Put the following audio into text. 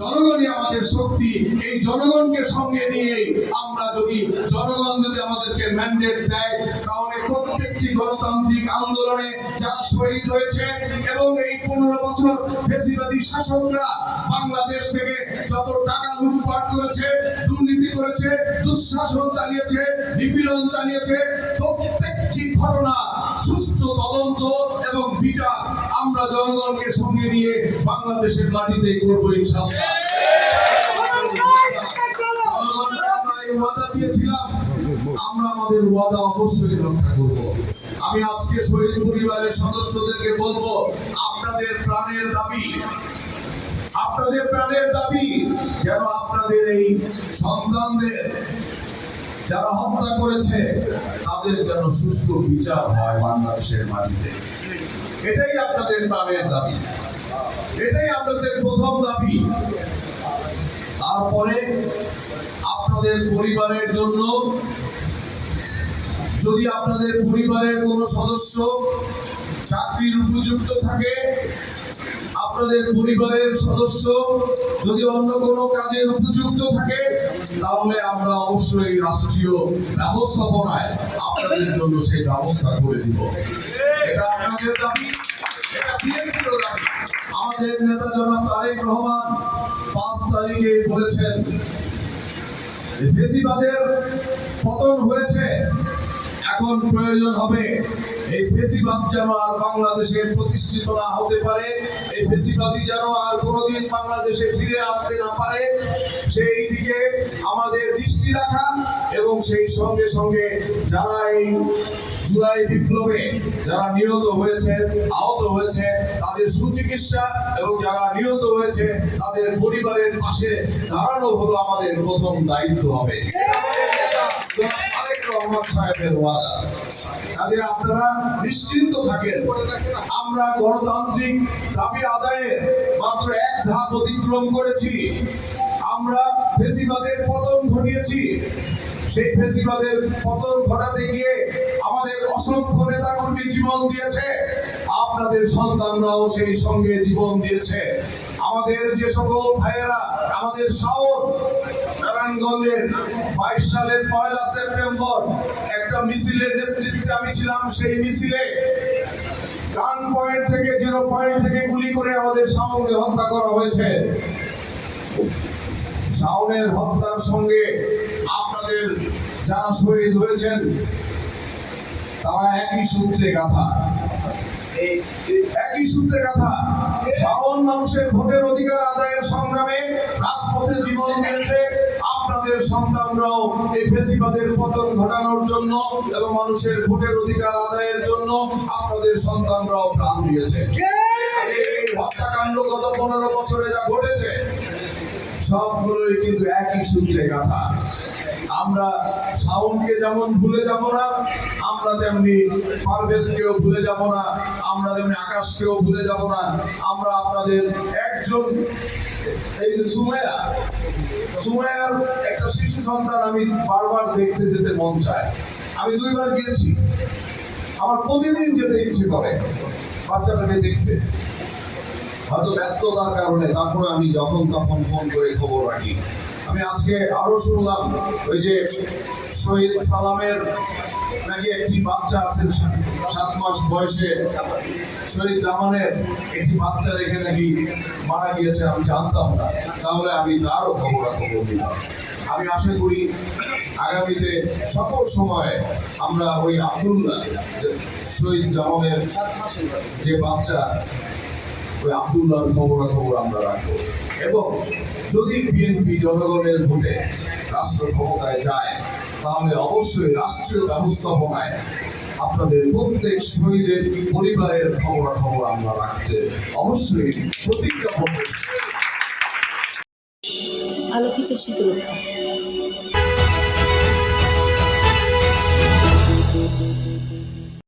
জনগণই আমাদের শক্তি। এই জনগণকে সঙ্গে নিয়ে আমরা যদি জনগণ যদি আমাদেরকে ম্যান্ডেট দেয়, তাহলে প্রত্যেকটি গণতান্ত্রিক আন্দোলনে যারা শহীদ হয়েছে এবং এই পনেরো বছর বেশিবাদী শাসকরা বাংলাদেশ থেকে যত টাকা লুটপাট করেছে, দুর্নীতি করেছে, দুঃশাসন চালিয়েছে, নিপীড়ন চালিয়েছে, প্রত্যেকটি ঘটনা সুষ্ঠু তদন্ত এবং বিচার আমরা জনগণকে সঙ্গে নিয়ে বাংলাদেশের মাটিতে করব ইনশাআল্লাহ। দিয়েছিলাম, আমরা আমাদের ওয়াদা অবশ্যই রক্ষা করব। আমি আজকে শহীদ পরিবারের সদস্যদেরকে বলব, আপনাদের প্রাণের দাবি, আপনাদের প্রাণের দাবি যেন আপনাদের এই সন্তানদের যারা হত্যা করেছে, তাদের যেন সুস্থ বিচার হয় বাংলাদেশের মাটিতে। এটাই আপনাদের প্রাণের দাবি। এটাই আপনাদের প্রথম দাবি। তারপরে আপনাদের পরিবারের জন্য, যদি আপনাদের পরিবারের কোনো সদস্য চাকরির উপযুক্ত থাকে আপনাদের পরিবারের সদস্য যদি অন্য কোনো কাজের উপযুক্ত থাকে, তাহলে আমরা অবশ্যই রাষ্ট্রীয় ব্যবস্থাপনায় আপনাদের জন্য সেই ব্যবস্থা করে দিব। এটা আপনাদের দাবি। আমাদের নেতা জনাব তারেক রহমান পাঁচ তারিখে বলেছেন যে ফেসিবাদের পতন হয়েছে। এখন প্রয়োজন হবে। এই ফেসিবাদ যেন আর বাংলাদেশে প্রতিষ্ঠিত না হতে পারে, এই ফেসিবাদী যেন আর কোনোদিন বাংলাদেশে ফিরে আসতে না পারে, সেই দিকে আমাদের দৃষ্টি রাখা এবং সেই সঙ্গে সঙ্গে যারা এই জুলাই বিপ্লবে যারা নিহত হয়েছে, আহত হয়েছে, তাদের সুচিকিৎসা এবং যারা নিহত হয়েছে, তাদের পরিবারের পাশে দাঁড়ানো হলো আমাদের প্রথম দায়িত্ব হবে। সাহেবের আপনারা নিশ্চিন্ত থাকেন, আমরা গণতান্ত্রিক দাবি মাত্র এক অতিক্রম করেছি। আমরা ফেসিবাদের পতন ঘটিয়েছি। সেই ফেসিবাদের পতন ঘটাতে গিয়ে আমাদের অসংখ্য নেতা নেতাকর্মী জীবন দিয়েছে। আপনাদের সন্তানরাও সেই সঙ্গে জীবন দিয়েছে। আমাদের যে সকল ভাইয়েরা, আমাদের শাওন, নারায়ণগঞ্জের বাইশ সালের পয়লা সেপ্টেম্বর একটা মিছিলের নেতৃত্বে আমি ছিলাম, সেই মিছিলে গান পয়েন্ট থেকে জিরো পয়েন্ট থেকে গুলি করে আমাদের শাওনকে হত্যা করা হয়েছে। শাওনের হত্যার সঙ্গে যারা শহীদ হয়েছেন, তারা একই সূত্রে গাথা। একই সূত্রে শাওন মানুষের ভোটের অধিকার আদায়ের সংগ্রামে রাজপথে জীবন দিয়েছে। আপনাদের সন্তানরাও এই ফেসিবাদের পতন ঘটানোর জন্য এবং মানুষের ভোটের অধিকার আদায়ের জন্য আপনাদের সন্তানরাও প্রাণ দিয়েছে। এই হত্যাকাণ্ড গত পনেরো বছরে যা ঘটেছে, সবগুলোই কিন্তু একই সূত্রে গাথা। আমরা শাওনকে যেমন ভুলে যাব না, আমরা তেমনি পারভেজকেও ভুলে যাব না, আমরা তেমনি আকাশকেও ভুলে যাব না, আমরা আপনাদের একজন, এই যে সুমাইয়া, সুমাইয়ার একটা শিশু সন্তান আমি বারবার দেখতে যেতে মন চায়। আমি দুইবার গিয়েছি। আমার প্রতিদিন যেতে ইচ্ছে করে বাচ্চাটাকে দেখতে। হয়তো ব্যস্ততার কারণে তারপরে আমি যখন তখন ফোন করে খবর রাখি। আমি আজকে আরও শুনলাম, ওই যে শহীদ সালামের নাকি একটি বাচ্চা আছে, সাত মাস বয়সে। শহীদ জামানের একটি বাচ্চা রেখে নাকি মারা গিয়েছে, আমি জানতাম না। তাহলে আমি তারও খবর খবর দিলাম আমি আশা করি আগামীতে সকল সময়ে আমরা ওই আব্দুল্লাহ শহীদ জামানের যে বাচ্চা ওই আব্দুল্লাহর খবরাখবর আমরা রাখব। এবং যদি বিএনপি জনগণের ভোটে রাষ্ট্র ক্ষমতায় যায়, তাহলে অবশ্যই রাষ্ট্রীয় ব্যবস্থাপনায় আপনাদের প্রত্যেক শহীদের পরিবারের খবরাখবর আমরা রাখতে অবশ্যই প্রতিজ্ঞাবদ্ধ। আলোকিত শীতলক্ষা